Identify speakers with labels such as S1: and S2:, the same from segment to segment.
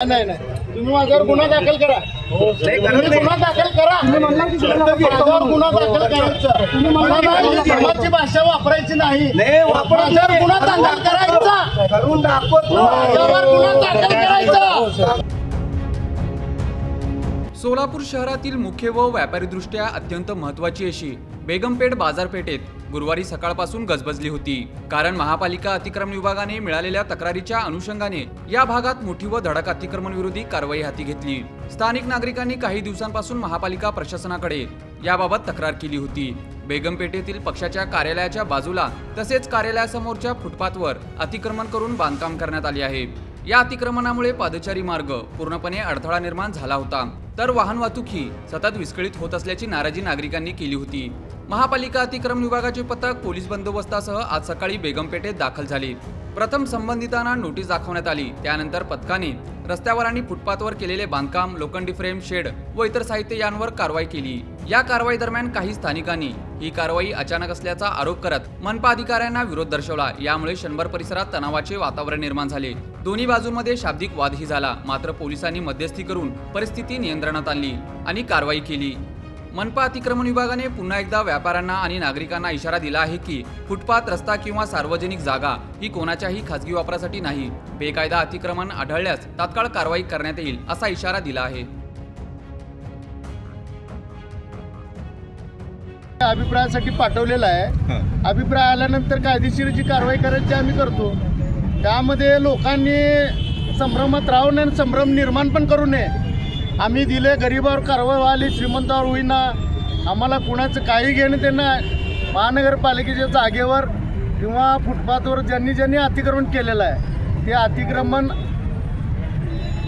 S1: नाही नाही. तुम्ही माझ्यावर गुन्हा दाखल करा. तुम्ही गुन्हा दाखल करा. माझ्यावर गुन्हा दाखल करायचा. धर्माची भाषा वापरायची नाही. माझ्यावर गुन्हा दाखल करायचा.
S2: करून दाखवतो
S1: माझ्यावर गुन्हा दाखल
S3: सोलापूर शहरातील मुख्य व व्यापारीदृष्ट्या अत्यंत महत्त्वाची अशी बेगमपेठ बाजारपेठेत गुरुवारी सकाळपासून गजबजली होती. कारण महापालिका अतिक्रमण विभागाने मिळालेल्या तक्रारीच्या अनुषंगाने या भागात मोठी व धडक अतिक्रमण विरोधी कारवाई हाती घेतली. स्थानिक नागरिकांनी काही दिवसांपासून महापालिका प्रशासनाकडे याबाबत तक्रार केली होती. बेगमपेठेतील पक्षाच्या कार्यालयाच्या बाजूला तसेच कार्यालयासमोरच्या फुटपाथवर अतिक्रमण करून बांधकाम करण्यात आले आहे. या अतिक्रमणामुळे पादचारी मार्ग पूर्णपणे अडथळा निर्माण झाला होता. तर वाहन वाहतूक ही सतत विस्कळीत होत असल्याची नाराजी नागरिकांनी केली होती. महापालिका अतिक्रमण विभागाचे पथक पोलीस बंदोबस्तासह आज सकाळी बेगमपेठेत दाखल झाले. प्रथम संबंधितांना नोटीस दाखवण्यात आली. त्यानंतर पथकाने रस्त्यावर आणि फुटपाथवर केलेले बांधकाम लोखंडी फ्रेम शेड व इतर साहित्य यांवर कारवाई केली. या कारवाई दरम्यान काही स्थानिकांनी ही कारवाई अचानक असल्याचा आरोप करत मनपा अधिकाऱ्यांना विरोध दर्शवला. यामुळे शंभर परिसरात तणावाचे वातावरण निर्माण झाले. दोन्ही बाजूंमध्ये शाब्दिक वादही झाला. मात्र पोलिसांनी मध्यस्थी करून परिस्थिती नियंत्रणात आणली आणि कारवाई केली. मनपा अतिक्रमण विभागाने पुन्हा एकदा व्यापाऱ्यांना आणि नागरिकांना इशारा दिला आहे की फुटपाथ रस्ता किंवा सार्वजनिक जागा ही कोणाच्याही खासगी वापरासाठी नाही. बेकायदा अतिक्रमण आढळल्यास तात्काळ कारवाई करण्यात येईल असा इशारा दिला आहे.
S1: अभिप्रायासाठी पाठवलेला आहे. अभिप्राय आल्यानंतर कायदेशीर जी कारवाई करायची आम्ही करतो. त्यामध्ये लोकांनी संभ्रमात राहू नये आणि संभ्रम निर्माण पण करू नये. आम्ही दिले गरिबावर कारवाई व्हाली श्रीमंतावर होईना. आम्हाला कुणाचं काही घेणं त्यांना महानगरपालिकेच्या जागेवर किंवा फुटपाथवर ज्यांनी ज्यांनी अतिक्रमण केलेलं आहे ते अतिक्रमण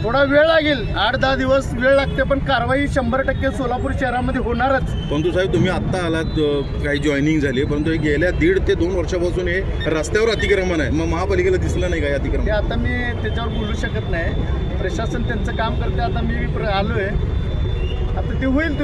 S1: थोडा वेळ लागेल. आठ दहा दिवस वेळ लागते पण कारवाई शंभर टक्के सोलापूर शहरामध्ये होणारच.
S4: परंतु साहेब तुम्ही आत्ता आलात काही जॉईनिंग झाली परंतु गेल्या दीड ते दोन वर्षापासून हे रस्त्यावर अतिक्रमण आहे. मग महापालिकेला दिसलं नाही का हे
S1: ते
S4: अतिक्रमण
S1: आता मी त्याच्यावर बोलू शकत नाही. प्रशासन त्यांचं काम करते आता मी प्र- आलोय. आता ते होईल